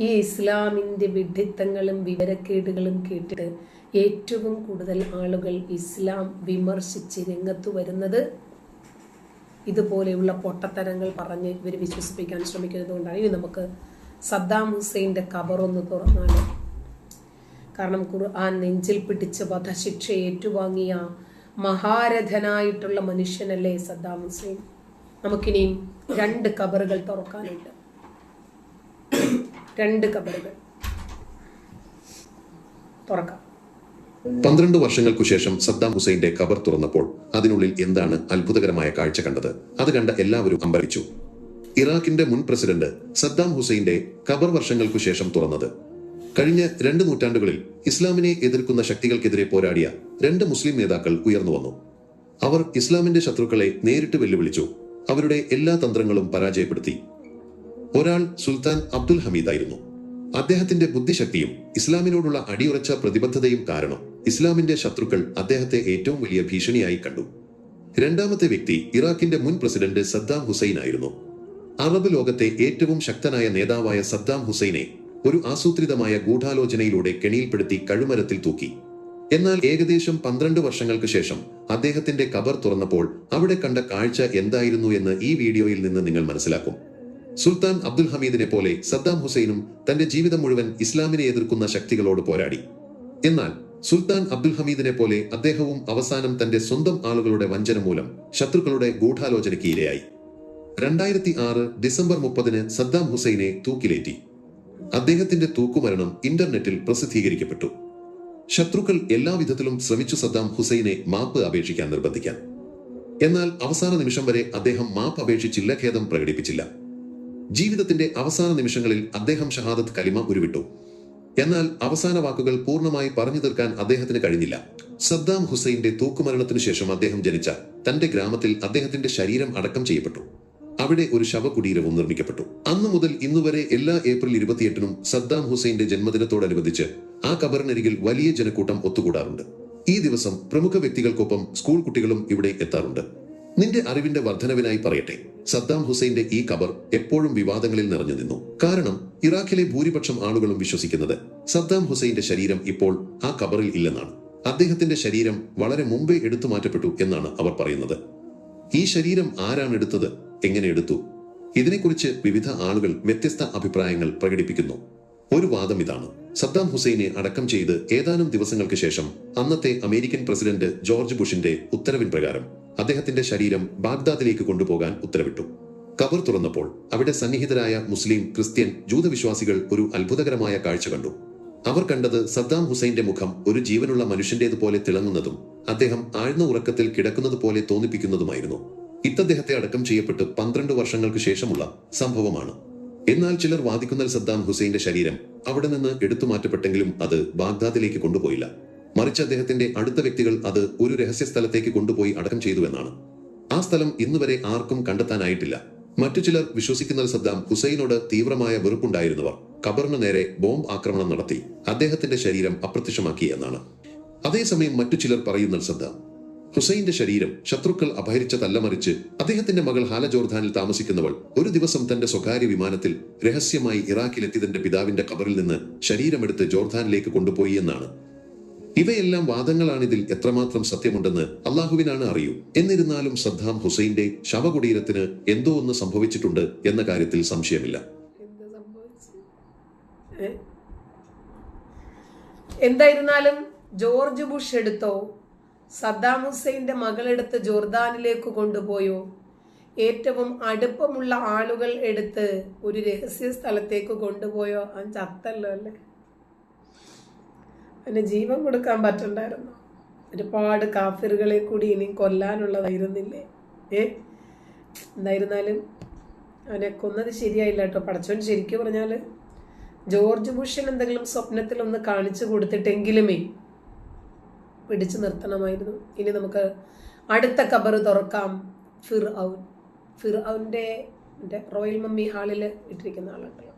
ഈ ഇസ്ലാമിന്റെ വിഡിത്തങ്ങളും വിവരക്കേടുകളും കേട്ടിട്ട് ഏറ്റവും കൂടുതൽ ആളുകൾ ഇസ്ലാം വിമർശിച്ച് രംഗത്ത് വരുന്നത് ഇതുപോലെയുള്ള പൊട്ടത്തരങ്ങൾ പറഞ്ഞ് ഇവർ വിശ്വസിപ്പിക്കാൻ ശ്രമിക്കുന്നത് കൊണ്ടാണ്. ഇനി നമുക്ക് സദ്ദാം ഹുസൈന്റെ കബറൊന്ന് തുറന്നാൽ കാരണം ഖുർആൻ നെഞ്ചിൽ പിടിച്ച് വധശിക്ഷ ഏറ്റുവാങ്ങിയ മഹാരഥനായിട്ടുള്ള മനുഷ്യനല്ലേ സദ്ദാം ഹുസൈൻ? നമുക്കിനിയും രണ്ട് കബറുകൾ തുറക്കാനുണ്ട്. രണ്ട് കബറുകൾ. തുറക്കാം. പന്ത്രണ്ട് വർഷങ്ങൾക്കു ശേഷം സദ്ദാം ഹുസൈന്റെ കബർ തുറന്നപ്പോൾ അതിനുള്ളിൽ എന്താണ് അത്ഭുതകരമായ കാഴ്ച കണ്ടത്? അത് കണ്ട എല്ലാവരും അമ്പരിച്ചു. ഇറാഖിന്റെ മുൻ പ്രസിഡന്റ് സദ്ദാം ഹുസൈന്റെ കബർ വർഷങ്ങൾക്കു ശേഷം തുറന്നത്. കഴിഞ്ഞ രണ്ട് നൂറ്റാണ്ടുകളിൽ ഇസ്ലാമിനെ എതിർക്കുന്ന ശക്തികൾക്കെതിരെ പോരാടിയ രണ്ട് മുസ്ലിം നേതാക്കൾ ഉയർന്നു വന്നു. അവർ ഇസ്ലാമിന്റെ ശത്രുക്കളെ നേരിട്ട് വെല്ലുവിളിച്ചു. അവരുടെ എല്ലാ തന്ത്രങ്ങളും പരാജയപ്പെടുത്തി. ഒരാൾ സുൽത്താൻ അബ്ദുൽ ഹമീദായിരുന്നു അദ്ദേഹത്തിന്റെ ബുദ്ധിശക്തിയും ഇസ്ലാമിനോടുള്ള അടിയുറച്ച പ്രതിബദ്ധതയും കാരണം ഇസ്ലാമിന്റെ ശത്രുക്കൾ അദ്ദേഹത്തെ ഏറ്റവും വലിയ ഭീഷണിയായി കണ്ടു. രണ്ടാമത്തെ വ്യക്തി ഇറാഖിന്റെ മുൻ പ്രസിഡന്റ് സദ്ദാം ഹുസൈൻ ആയിരുന്നു. അറബ് ലോകത്തെ ഏറ്റവും ശക്തനായ നേതാവായ സദ്ദാം ഹുസൈനെ ഒരു ആസൂത്രിതമായ ഗൂഢാലോചനയിലൂടെ കെണിയിൽപ്പെടുത്തി കഴുമരത്തിൽ തൂക്കി. എന്നാൽ ഏകദേശം പന്ത്രണ്ട് വർഷങ്ങൾക്ക് ശേഷം അദ്ദേഹത്തിന്റെ കബർ തുറന്നപ്പോൾ അവിടെ കണ്ട കാഴ്ച എന്തായിരുന്നു എന്ന് ഈ വീഡിയോയിൽ നിന്ന് നിങ്ങൾ മനസ്സിലാക്കും. സുൽത്താൻ അബ്ദുൽ ഹമീദിനെ പോലെ സദ്ദാം ഹുസൈനും തന്റെ ജീവിതം മുഴുവൻ ഇസ്ലാമിനെ എതിർക്കുന്ന ശക്തികളോട് പോരാടി. എന്നാൽ സുൽത്താൻ അബ്ദുൽ ഹമീദിനെ പോലെ അദ്ദേഹവും അവസാനം തന്റെ സ്വന്തം ആളുകളുടെ വഞ്ചന മൂലം ശത്രുക്കളുടെ ഗൂഢാലോചനയ്ക്ക് ഇരയായി. രണ്ടായിരത്തി ആറ് ഡിസംബർ മുപ്പതിന് സദ്ദാം ഹുസൈനെ തൂക്കിലേറ്റി. അദ്ദേഹത്തിന്റെ തൂക്കുമരണം ഇന്റർനെറ്റിൽ പ്രസിദ്ധീകരിക്കപ്പെട്ടു. ശത്രുക്കൾ എല്ലാവിധത്തിലും ശ്രമിച്ചു സദ്ദാം ഹുസൈനെ മാപ്പ് അപേക്ഷിക്കാൻ നിർബന്ധിക്കാൻ. എന്നാൽ അവസാന നിമിഷം വരെ അദ്ദേഹം മാപ്പ് അപേക്ഷിച്ചില്ല ഖേദം പ്രകടിപ്പിച്ചില്ല. ജീവിതത്തിന്റെ അവസാന നിമിഷങ്ങളിൽ അദ്ദേഹം ഷഹാദത്ത് കലിമ ഉരുവിട്ടു. എന്നാൽ അവസാന വാക്കുകൾ പൂർണമായി പറഞ്ഞു തീർക്കാൻ അദ്ദേഹത്തിന് കഴിഞ്ഞില്ല. സദ്ദാം ഹുസൈന്റെ തൂക്കുമരണത്തിനു ശേഷം അദ്ദേഹം ജനിച്ച തന്റെ ഗ്രാമത്തിൽ അദ്ദേഹത്തിന്റെ ശരീരം അടക്കം ചെയ്യപ്പെട്ടു. അവിടെ ഒരു ശവകുടീരവും നിർമ്മിക്കപ്പെട്ടു. അന്നു മുതൽ ഇന്നുവരെ എല്ലാ ഏപ്രിൽ ഇരുപത്തിയെട്ടിനും സദ്ദാം ഹുസൈന്റെ ജന്മദിനത്തോടനുബന്ധിച്ച് ആ കബറിനരികിൽ വലിയ ജനക്കൂട്ടം ഒത്തുകൂടാറുണ്ട്. ഈ ദിവസം പ്രമുഖ വ്യക്തികൾക്കൊപ്പം സ്കൂൾ കുട്ടികളും ഇവിടെ എത്താറുണ്ട്. നിന്റെ അറിവിന്റെ വർധനവിനായി പറയട്ടെ. സദ്ദാം ഹുസൈന്റെ ഈ കബർ എപ്പോഴും വിവാദങ്ങളിൽ നിറഞ്ഞു നിന്നു. കാരണം ഇറാഖിലെ ഭൂരിപക്ഷം ആളുകളും വിശ്വസിക്കുന്നത് സദ്ദാം ഹുസൈന്റെ ശരീരം ഇപ്പോൾ ആ കബറിൽ ഇല്ലെന്നാണ്. അദ്ദേഹത്തിന്റെ ശരീരം വളരെ മുമ്പേ എടുത്തു മാറ്റപ്പെട്ടു എന്നാണ് അവർ പറയുന്നത്. ഈ ശരീരം ആരാണ് എടുത്തത്? എങ്ങനെ എടുത്തു? ഇതിനെക്കുറിച്ച് വിവിധ ആളുകൾ വ്യത്യസ്ത അഭിപ്രായങ്ങൾ പ്രകടിപ്പിക്കുന്നു. ഒരു വാദം ഇതാണ്. സദ്ദാം ഹുസൈനെ അടക്കം ചെയ്ത് ഏതാനും ദിവസങ്ങൾക്ക് ശേഷം അന്നത്തെ അമേരിക്കൻ പ്രസിഡന്റ് ജോർജ് ബുഷിന്റെ ഉത്തരവിൻ പ്രകാരം അദ്ദേഹത്തിന്റെ ശരീരം ബാഗ്ദാദിലേക്ക് കൊണ്ടുപോകാൻ ഉത്തരവിട്ടു. കബർ തുറന്നപ്പോൾ അവിടെ സന്നിഹിതരായ മുസ്ലിം ക്രിസ്ത്യൻ ജൂതവിശ്വാസികൾ ഒരു അത്ഭുതകരമായ കാഴ്ച കണ്ടു. അവർ കണ്ടത് സദ്ദാം ഹുസൈന്റെ മുഖം ഒരു ജീവനുള്ള മനുഷ്യന്റേതുപോലെ തിളങ്ങുന്നതും അദ്ദേഹം ആഴ്ന്ന ഉറക്കത്തിൽ കിടക്കുന്നത് പോലെ തോന്നിപ്പിക്കുന്നതുമായിരുന്നു. ഇത്തദ്ദേഹത്തെ അടക്കം ചെയ്യപ്പെട്ട് പന്ത്രണ്ട് വർഷങ്ങൾക്ക് ശേഷമുള്ള സംഭവമാണ്. എന്നാൽ ചിലർ വാദിക്കുന്ന സദ്ദാം ഹുസൈന്റെ ശരീരം അവിടെ നിന്ന് എടുത്തു മാറ്റപ്പെട്ടെങ്കിലും അത് ബാഗ്ദാദിലേക്ക് കൊണ്ടുപോയില്ല. മറിച്ച് അദ്ദേഹത്തിന്റെ അടുത്ത വ്യക്തികൾ അത് ഒരു രഹസ്യ സ്ഥലത്തേക്ക് കൊണ്ടുപോയി അടക്കം ചെയ്തുവെന്നാണ് ആ സ്ഥലം ഇന്നുവരെ ആർക്കും കണ്ടെത്താനായിട്ടില്ല. മറ്റു ചിലർ വിശ്വസിക്കുന്ന സദ്ദാം ഹുസൈനോട് തീവ്രമായ വെറുപ്പുണ്ടായിരുന്നവർ ഖബറിന് നേരെ ബോംബ് ആക്രമണം നടത്തി അദ്ദേഹത്തിന്റെ ശരീരം അപ്രത്യക്ഷമാക്കി എന്നാണ്. അതേസമയം മറ്റു ചിലർ പറയുന്ന സദ്ദാം ഹുസൈന്റെ ശരീരം ശത്രുക്കൾ അപഹരിച്ച തല്ലമറിച്ച് അദ്ദേഹത്തിന്റെ മകൾ ഹാല ജോർദാനിൽ താമസിക്കുന്നവൾ ഒരു ദിവസം തന്റെ സ്വകാര്യ വിമാനത്തിൽ രഹസ്യമായി ഇറാഖിലെത്തി തന്റെ പിതാവിന്റെ കബറിൽ നിന്ന് ശരീരമെടുത്ത് ജോർദാനിലേക്ക് കൊണ്ടുപോയി എന്നാണ്. ഇവയെല്ലാം വാദങ്ങളാണ് ഇതിൽ എത്രമാത്രം സത്യമുണ്ടെന്ന് അള്ളാഹുവിനാണ് അറിയൂ. എന്നിരുന്നാലും സദ്ദാം ഹുസൈന്റെ ശവകുടീരത്തിന് എന്തോ ഒന്ന് സംഭവിച്ചിട്ടുണ്ട് എന്ന കാര്യത്തിൽ സംശയമില്ല. എന്തായിരുന്നാലും ജോർജ് ബുഷ് എടുത്തോ? സദ്ദാം ഹുസൈന്റെ മകളെടുത്ത് ജോർദാനിലേക്ക് കൊണ്ടുപോയോ? ഏറ്റവും അടുപ്പമുള്ള ആളുകൾ എടുത്ത് ഒരു രഹസ്യ സ്ഥലത്തേക്ക് കൊണ്ടുപോയോ? അവൻ ചത്തല്ലോ അല്ലേ? അവന് ജീവൻ കൊടുക്കാൻ പറ്റണ്ടായിരുന്നു. ഒരുപാട് കാഫിറുകളെ കൂടി ഇനി കൊല്ലാനുള്ളതായിരുന്നില്ലേ? ഏ? എന്തായിരുന്നാലും അവനെ കൊന്നത് ശരിയായില്ല കേട്ടോ. പടച്ചോൻ ശരിക്കും പറഞ്ഞാൽ ജോർജ് ബുഷൻ എന്തെങ്കിലും സ്വപ്നത്തിൽ ഒന്ന് കാണിച്ചു കൊടുത്തിട്ടെങ്കിലുമേ പിടിച്ചു നിർത്തണമായിരുന്നു. ഇനി നമുക്ക് അടുത്ത കബർ തുറക്കാം. ഫിർ ഔൻ. ഫിർ ഔന്റെ റോയൽ മമ്മി ഹാളിൽ ഇട്ടിരിക്കുന്ന ആളുണ്ടല്ലോ.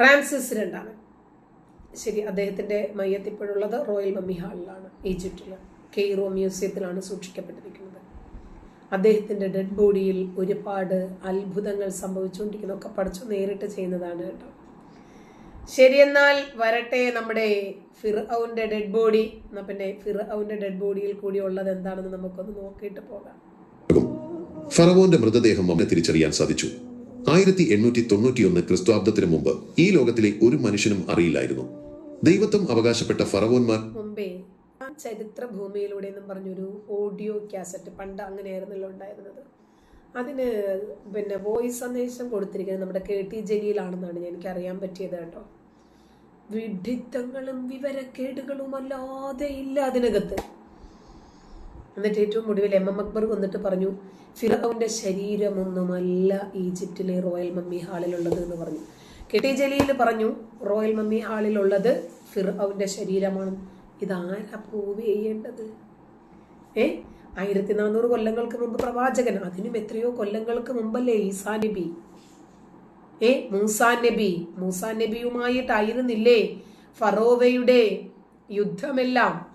റാംസിസ് രണ്ടാമൻ ശരി അദ്ദേഹത്തിന്റെ മയ്യത്ത് ഇപ്പോഴുള്ളത് റോയൽ മമ്മി ഹാളിലാണ് ഈജിപ്തിൽ കെയ്റോ മ്യൂസിയത്തിലാണ് സൂക്ഷിക്കപ്പെട്ടിരിക്കുന്നത്. അദ്ദേഹത്തിന്റെ ഡെഡ് ബോഡിയിൽ ഒരുപാട് അത്ഭുതങ്ങൾ സംഭവിച്ചുകൊണ്ടിരിക്കുന്നു. ഒക്കെ പഠിച്ചു നേരിട്ട് ചെയ്യുന്നതാണ് കേട്ടോ. ശരിയെന്നാൽ വരട്ടെ നമ്മുടെ ഫിർ ഔന്റെ ഡെഡ് ബോഡി. എന്നാൽ പിന്നെ ഫിർ ഔന്റെ ഡെഡ് ബോഡിയിൽ കൂടി ഉള്ളത് എന്താണെന്ന് നമുക്കൊന്ന് നോക്കിയിട്ട് പോകാം. ഫറവോന്റെ മൃതദേഹം അവനെ തിരിച്ചറിയാൻ സാധിച്ചു. ആയിരത്തി എണ്ണൂറ്റി തൊണ്ണൂറ്റിയൊന്ന് ക്രിസ്തുവാബ്ദത്തിന് മുമ്പ് ഈ ലോകത്തിലെ ഒരു മനുഷ്യനും അറിയില്ലായിരുന്നു. ദൈവത്വം അവകാശപ്പെട്ട ഫറവോന്മാർ മുമ്പേ ചരിത്ര ഭൂമിയിലൂടെ എന്നും പറഞ്ഞൊരു ഓഡിയോ കാസറ്റ് പണ്ട് അങ്ങനെയായിരുന്നല്ലോ ഉണ്ടായിരുന്നത്. അതിന് പിന്നെ വോയിസ് സന്ദേശം കൊടുത്തിരിക്കുന്നത് നമ്മുടെ കെ ടി ജലീലാണെന്നാണ് എനിക്ക് അറിയാൻ പറ്റിയത് കേട്ടോ. വിഡിത്തങ്ങളും വിവരക്കേടുകളും അല്ലാതെ ഇല്ല അതിനകത്ത്. എന്നിട്ട് ഏറ്റവും ഒടുവിൽ എം എം അക്ബർ വന്നിട്ട് പറഞ്ഞു ഫിറൌന്റെ ശരീരമൊന്നുമല്ല ഈജിപ്തിലെ റോയൽ മമ്മി ഹാളിലുള്ളത് എന്ന് പറഞ്ഞു. കെട്ടി ടി ജലീൽ പറഞ്ഞു റോയൽ മമ്മി ഹാളിലുള്ളത് ഫിറൌന്റെ ശരീരമാണ്. ഇതാരാ പ്രൂവ് ചെയ്യേണ്ടത്? ഏ? ആയിരത്തി നാനൂറ് കൊല്ലങ്ങൾക്ക് മുമ്പ് പ്രവാചകൻ അതിനും എത്രയോ കൊല്ലങ്ങൾക്ക് മുമ്പല്ലേ ഈസാ നബി? ഏ? മൂസാ നബി മൂസാ നബിയുമായിട്ടായിരുന്നില്ലേ ഫറോവയുടെ യുദ്ധമെല്ലാം?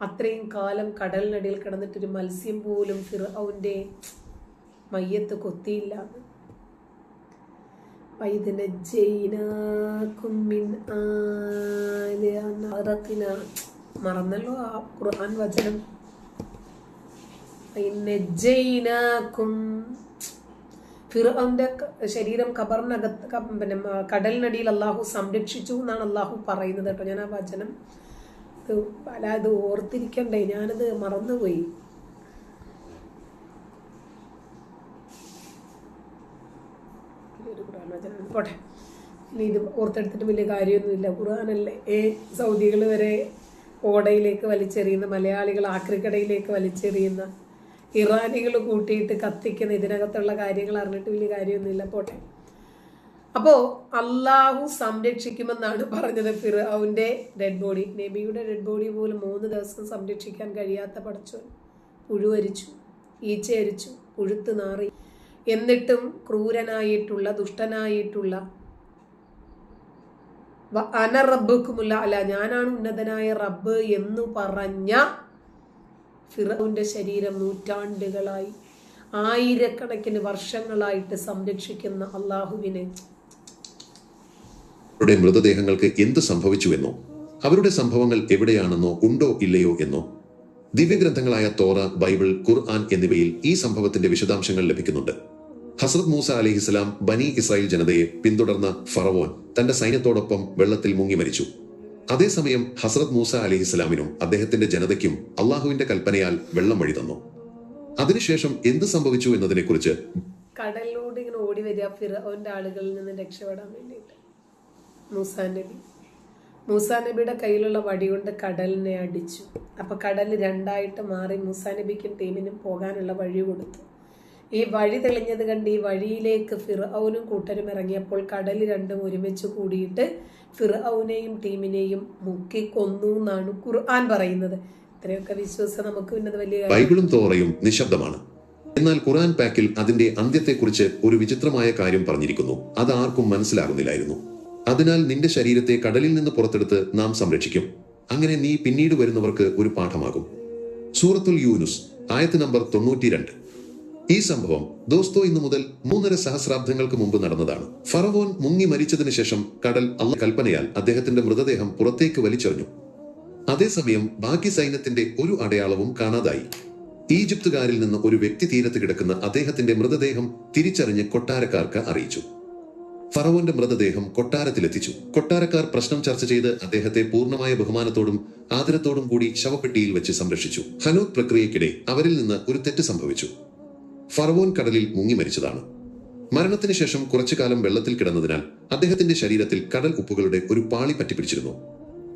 അത്രയും കാലം കടലിനടിയിൽ കിടന്നിട്ടൊരു മത്സ്യം പോലും ഫിറൌന്റെ മയ്യത്ത് കൊത്തിയില്ല. മറന്നല്ലോ ആ ഖുർആൻ വചനം? ഫിറോന്റെ ശരീരം ഖബറിനകത്ത് ക- പിന്നെ കടലിനടിയിൽ അള്ളാഹു സംരക്ഷിച്ചു എന്നാണ് അള്ളാഹു പറയുന്നത് കേട്ടോ. ഞാൻ ആ വചനം ഇത് അല്ല ഇത് ഓർത്തിരിക്കണ്ടേ? ഞാനത് മറന്നുപോയി. പോട്ടെ. ഇനി ഇത് ഓർത്തെടുത്തിട്ട് വലിയ കാര്യമൊന്നുമില്ല. ഖുർആാനല്ലേ? ഏ സൗദികൾ വരെ ഓടയിലേക്ക് വലിച്ചെറിയുന്ന മലയാളികൾ ആക്രിക്കടയിലേക്ക് വലിച്ചെറിയുന്ന ഇറാനികൾ കൂട്ടിയിട്ട് കത്തിക്കുന്ന ഇതിനകത്തുള്ള കാര്യങ്ങൾ അറിഞ്ഞിട്ട് വലിയ കാര്യമൊന്നുമില്ല. പോട്ടെ. അപ്പോ അള്ളാഹു സംരക്ഷിക്കുമെന്നാണ് പറഞ്ഞത് ഫിറാവിന്റെ ഡെഡ് ബോഡി നബിയുടെ ഡെഡ് ബോഡി പോലും മൂന്ന് ദിവസം സംരക്ഷിക്കാൻ കഴിയാത്ത പടച്ചോൻ പുഴുവരിച്ചു ഈച്ചയരിച്ചു പുഴുത്ത് നാറി. എന്നിട്ടും ക്രൂരനായിട്ടുള്ള ദുഷ്ടനായിട്ടുള്ള അന റബ്ബുക്കുമുല്ല അല്ല ഞാനാണ് ഉന്നതനായ റബ്ബ് എന്ന് പറഞ്ഞ ഫിറൌന്റെ ശരീരം നൂറ്റാണ്ടുകളായി. ആയിരക്കണക്കിന് വർഷങ്ങളായിട്ട് സംരക്ഷിക്കുന്ന അള്ളാഹുവിനെ അവരുടെ മൃതദേഹങ്ങൾക്ക് എന്ത് സംഭവിച്ചുവെന്നോ? അവരുടെ സംഭവങ്ങൾ എവിടെയാണെന്നോ ഉണ്ടോ ഇല്ലയോ എന്നോ? ദിവ്യഗ്രന്ഥങ്ങളായ തോറ ബൈബിൾ ഖുർആൻ എന്നിവയിൽ ഈ സംഭവത്തിന്റെ വിശദാംശങ്ങൾ ലഭിക്കുന്നുണ്ട്. ഹസ്രത് മൂസ അലിഹിസ്ലാം ബനി ഇസ്രായേൽ ജനതയെ പിന്തുടർന്ന ഫറവോൻ തന്റെ സൈന്യത്തോടൊപ്പം വെള്ളത്തിൽ മുങ്ങി മരിച്ചു. അതേസമയം ഹസ്രത് മൂസ അലിഹിസ്ലാമിനും അദ്ദേഹത്തിന്റെ ജനതയ്ക്കും അള്ളാഹുവിന്റെ കൽപ്പനയാൽ വെള്ളം വഴി തന്നു. അതിനുശേഷം എന്ത് സംഭവിച്ചു എന്നതിനെക്കുറിച്ച് കടലിലൂടെ ഇങ്ങനെ ഓടി വരിക ഫിറോന്റെ ആളുകളിൽ നിന്ന് രക്ഷപ്പെടാൻ വേണ്ടിയിട്ട്. മൂസാ നബി മൂസാ നബിയുടെ കയ്യിലുള്ള വടി കൊണ്ട് കടലിനെ അടിച്ചു. അപ്പൊ കടൽ രണ്ടായിട്ട് മാറി മൂസാ നബിക്കും ടീമിനും പോകാനുള്ള വഴി കൊടുത്തു. ഈ വഴി തെളിഞ്ഞത് കണ്ട് ഈ വഴിയിലേക്ക് ഫിറൌനും കൂട്ടരും ഇറങ്ങിയപ്പോൾ കടൽ രണ്ടും ഒരുമിച്ച് കൂടിയിട്ട് ഫിറൌനെയും ടീമിനെയും മുക്കി കൊന്നു എന്നാണ് ഖുർആൻ പറയുന്നത്. ഇത്രയൊക്കെ വിശ്വാസം നമുക്ക് പിന്നെ വലിയ ബൈബിളും തോറയും നിശബ്ദമാണ്. എന്നാൽ ഖുർആൻ പാക്കിൽ അതിന്റെ അന്ത്യത്തെക്കുറിച്ച് ഒരു വിചിത്രമായ കാര്യം പറഞ്ഞിരിക്കുന്നു. അത് ആർക്കും മനസ്സിലാകുന്നില്ലായിരുന്നു. അതിനാൽ നിന്റെ ശരീരത്തെ കടലിൽ നിന്ന് പുറത്തെടുത്ത് നാം സംരക്ഷിക്കും. അങ്ങനെ നീ പിന്നീട് വരുന്നവർക്ക് ഒരു പാഠമാകും. സൂറത്തുൽ യൂനുസ് ആയത്ത് നമ്പർ തൊണ്ണൂറ്റിരണ്ട്. ഈ സംഭവം ദോസ്തോ ഇന്നു മുതൽ മൂന്നര സഹസ്രാബ്ദങ്ങൾക്ക് മുമ്പ് നടന്നതാണ്. ഫറവോൻ മുങ്ങി മരിച്ചതിന് ശേഷം കടൽ അള്ള കൽപ്പനയാൽ അദ്ദേഹത്തിന്റെ മൃതദേഹം പുറത്തേക്ക് വലിച്ചെറിഞ്ഞു. അതേസമയം ബാക്കി സൈന്യത്തിന്റെ ഒരു അടയാളവും കാണാതായി. ഈജിപ്തുകാരിൽ നിന്ന് ഒരു വ്യക്തി തീരത്ത് കിടക്കുന്ന അദ്ദേഹത്തിന്റെ മൃതദേഹം തിരിച്ചറിഞ്ഞ് കൊട്ടാരക്കാർക്ക് അറിയിച്ചു. ഫറവോന്റെ മൃതദേഹം കൊട്ടാരത്തിലെത്തിച്ചു. കൊട്ടാരക്കാർ പ്രശ്നം ചർച്ച ചെയ്ത് അദ്ദേഹത്തെ പൂർണമായ ബഹുമാനത്തോടും ആദരത്തോടും കൂടി ശവപ്പെട്ടിയിൽ വെച്ച് സംരക്ഷിച്ചു. ഹനൂത് പ്രക്രിയക്കിടെ അവരിൽ നിന്ന് ഒരു തെറ്റ് സംഭവിച്ചു. ഫറവോൻ കടലിൽ മുങ്ങി മരിച്ചതാണ്. മരണത്തിന് ശേഷം കുറച്ചു കാലം വെള്ളത്തിൽ കിടന്നതിനാൽ അദ്ദേഹത്തിന്റെ ശരീരത്തിൽ കടൽ ഉപ്പുകളുടെ ഒരു പാളി പറ്റിപ്പിടിച്ചിരുന്നു.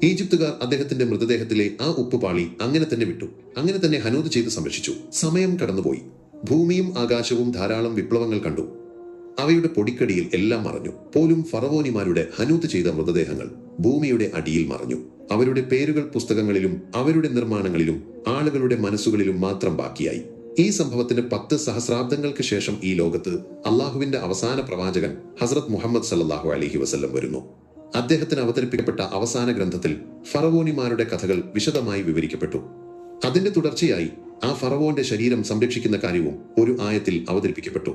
ഈജിപ്തുകാർ അദ്ദേഹത്തിന്റെ മൃതദേഹത്തിലെ ആ ഉപ്പുപാളി അങ്ങനെ തന്നെ വിട്ടു. അങ്ങനെ തന്നെ ഹനൂത് ചെയ്ത് സംരക്ഷിച്ചു. സമയം കടന്നുപോയി. ഭൂമിയും ആകാശവും ധാരാളം വിപ്ലവങ്ങൾ കണ്ടു. അവയുടെ പൊടിക്കടിയിൽ എല്ലാം മറഞ്ഞു. പോലും ഫറവോനിമാരുടെ ഹനൂത്ത് ചെയ്ത മൃതദേഹങ്ങൾ ഭൂമിയുടെ അടിയിൽ മറഞ്ഞു. അവരുടെ പേരുകൾ പുസ്തകങ്ങളിലും അവരുടെ നിർമ്മാണങ്ങളിലും ആളുകളുടെ മനസ്സുകളിലും മാത്രം ബാക്കിയായി. ഈ സംഭവത്തിന് പത്ത് സഹസ്രാബ്ദങ്ങൾക്ക് ശേഷം ഈ ലോകത്ത് അള്ളാഹുവിന്റെ അവസാന പ്രവാചകൻ ഹസ്രത് മുഹമ്മദ് സല്ലാഹു അലഹി വസ്ല്ലം വരുന്നു. അദ്ദേഹത്തിന് അവതരിപ്പിക്കപ്പെട്ട അവസാന ഗ്രന്ഥത്തിൽ ഫറവോനിമാരുടെ കഥകൾ വിശദമായി വിവരിക്കപ്പെട്ടു. അതിന്റെ തുടർച്ചയായി ആ ഫറവോന്റെ ശരീരം സംരക്ഷിക്കുന്ന കാര്യവും ഒരു ആയത്തിൽ അവതരിപ്പിക്കപ്പെട്ടു.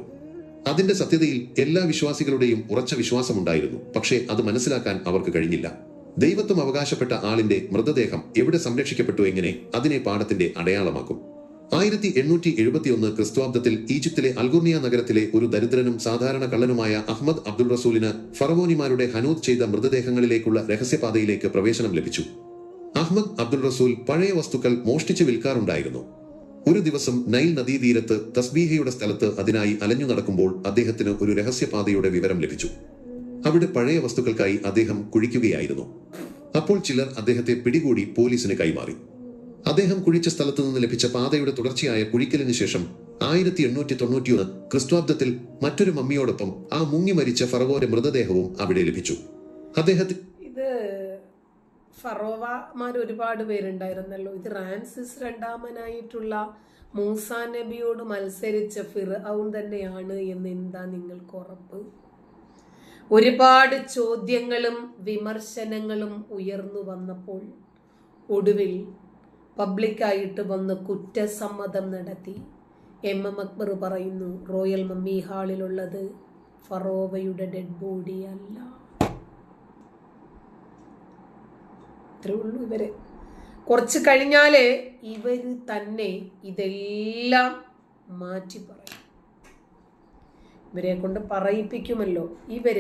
അതിന്റെ സത്യതയിൽ എല്ലാ വിശ്വാസികളുടെയും ഉറച്ച വിശ്വാസമുണ്ടായിരുന്നു. പക്ഷേ അത് മനസ്സിലാക്കാൻ അവർക്ക് കഴിഞ്ഞില്ല. ദൈവത്വം അവകാശപ്പെട്ട ആളിന്റെ മൃതദേഹം എവിടെ സംരക്ഷിക്കപ്പെട്ടു എങ്ങനെ അതിനെ പാഠത്തിന്റെ അടയാളമാക്കും. ആയിരത്തി എണ്ണൂറ്റി എഴുപത്തിയൊന്ന് ക്രിസ്തുവാബ്ദത്തിൽ ഈജിപ്തിലെ അൽഗുർണിയ നഗരത്തിലെ ഒരു ദരിദ്രനും സാധാരണ കള്ളനുമായ അഹമ്മദ് അബ്ദുൾ റസൂലിന് ഫറവോനിമാരുടെ ഹനൂദ് ചെയ്ത മൃതദേഹങ്ങളിലേക്കുള്ള രഹസ്യപാതയിലേക്ക് പ്രവേശനം ലഭിച്ചു. അഹമ്മദ് അബ്ദുൾ റസൂൽ പഴയ വസ്തുക്കൾ മോഷ്ടിച്ചു വിൽക്കാറുണ്ടായിരുന്നു. ഒരു ദിവസം നൈൽ നദീതീരത്ത് തസ്ബീഹയുടെ സ്ഥലത്ത് അതിനായി അലഞ്ഞു നടക്കുമ്പോൾ അദ്ദേഹത്തിന് ഒരു രഹസ്യപാതയുടെ വിവരം ലഭിച്ചു. അവിടെ പഴയ വസ്തുക്കൾക്കായി അദ്ദേഹം കുഴിക്കുകയായിരുന്നു. അപ്പോൾ ചിലർ അദ്ദേഹത്തെ പിടികൂടി പോലീസിന് കൈമാറി. അദ്ദേഹം കുഴിച്ച സ്ഥലത്ത് നിന്ന് ലഭിച്ച പാതയുടെ തുടർച്ചയായ കുഴിക്കലിന് ശേഷം ആയിരത്തി എണ്ണൂറ്റി തൊണ്ണൂറ്റിയൊന്ന് ക്രിസ്തുവാബ്ദത്തിൽ മറ്റൊരു മമ്മിയോടൊപ്പം ആ മുങ്ങി മരിച്ച ഫറവോന്റെ മൃതദേഹവും അവിടെ ലഭിച്ചു. അദ്ദേഹത്തിന് ഇത് ഫറോവമാർ ഒരുപാട് പേരുണ്ടായിരുന്നല്ലോ. ഇത് റാൻസിസ് രണ്ടാമനായിട്ടുള്ള മൂസ നബിയോട് മത്സരിച്ച ഫിർഔൻ തന്നെയാണ് എന്ന് എന്താ നിങ്ങൾക്ക് ഉറപ്പ്? ഒരുപാട് ചോദ്യങ്ങളും വിമർശനങ്ങളും ഉയർന്നു വന്നപ്പോൾ ഒടുവിൽ പബ്ലിക്കായിട്ട് വന്ന് കുറ്റസമ്മതം നടത്തി. എം എം അക്ബർ പറയുന്നു റോയൽ മമ്മി ഹാളിലുള്ളത് ഫറോവയുടെ ഡെഡ് ബോഡി അല്ല. ഇത്രേ ഉള്ളൂ ഇവർ. കുറച്ച് കഴിഞ്ഞാൽ ഇവർ തന്നെ ഇതെല്ലാം മാറ്റി പറയും. ഇവരെ കൊണ്ട് പറയിപ്പിക്കുമല്ലോ. ഇവർ